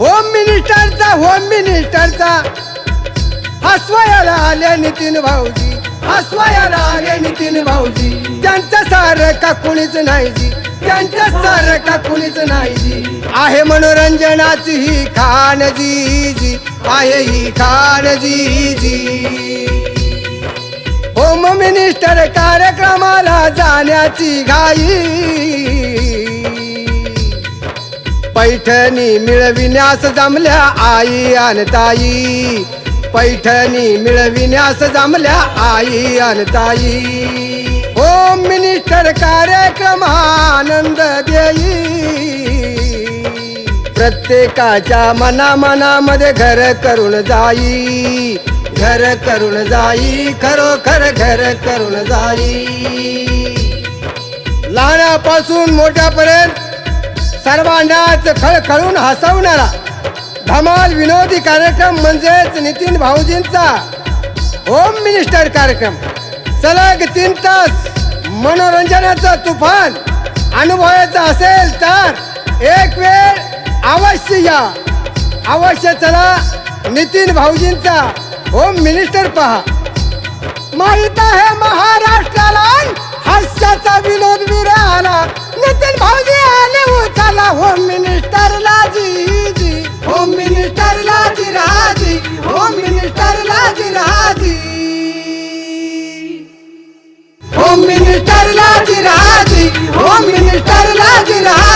Home मिनिस्टरचा home मिनिस्टरचा हसवायला आले नितीन भाऊजी. हसवायला आले नितीन भाऊजी. त्यांचं सार का कुणीच नाही जी. त्यांचं सार का कुणीच नाही जी. आहे मनोरंजनाची ही खान जी जी. आहे ही खान जी जी. होम मिनिस्टर कार्यक्रमाला जाण्याची घाई. पैठणी मिळविण्यास जमल्या आई आणि ताई. पैठणी मिळविण्यास जमल्या आई आणि ताई. होम मिनिस्टर कार्यक्रम आनंद देई. प्रत्येकाच्या मना मनामध्ये घर करून जाई. घर करून जाई खरोखर घर करून जाई. लहानापासून मोठ्यापर्यंत सर्वांनाच खळखळून हसवणारा धमाल विनोदी कार्यक्रम म्हणजेच नितीन भाऊजींचा होम मिनिस्टर कार्यक्रम. सलग तीन तास मनोरंजनाचं तुफान अनुभवायचं असेल तर एक वेळ अवश्य या. अवश्य चला नितीन भाऊजींचा होम मिनिस्टर पहा. माहीत आहे महाराज होम मिनिस्टर मिनिस्टरला जी होम मिनिस्टरला जिराजी होम मिनिस्टरला जिराजी होम मिनिस्टर मिनिस्टरला जिराजी होम मिनिस्टर मिनिस्टरला जिराजी